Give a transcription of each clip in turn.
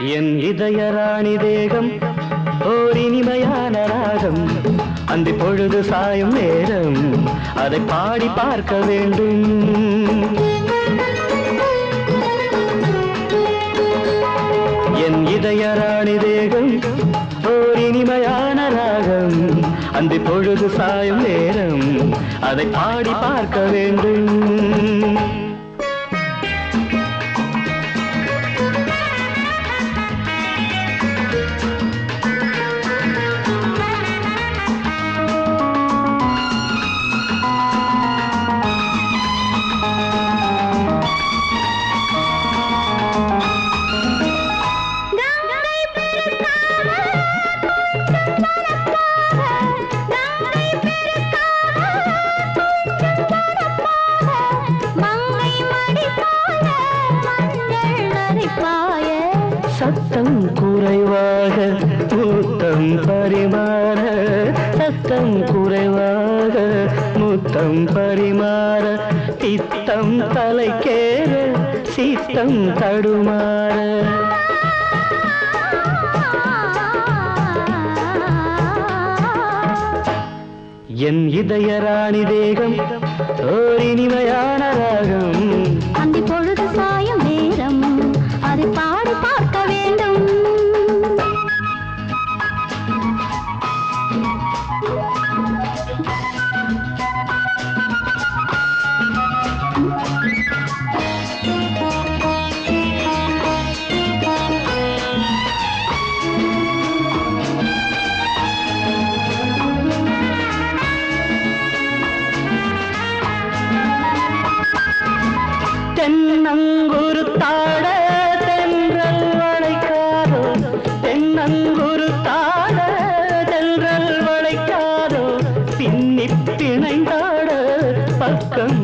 என் இதய ராணி தேகம் ஓர் இனிமையான ராகம். அந்த பொழுது சாயும் நேரம் அதை பாடி பார்க்க வேண்டும். என் இதய ராணி தேகம் ஓர் இனிமையான ராகம். அந்த பொழுது சாயும் நேரம் அதை பாடி பார்க்க வேண்டும். சத்தம் குறைவாக முத்தம் பரிமாற. சத்தம் குறைவாக முத்தம் பரிமாற. தித்தம் தலைக்கேற சித்தம் தடுமாற. என் இதய ராணி தேகம் ஓர் இனிமையான ராகம். பக்கம்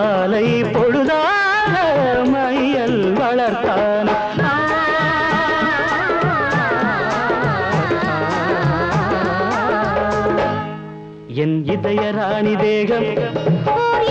காலை பொழுதாக மையல் வளர்த்தான். என் இதய ராணி தேகம். ஓர்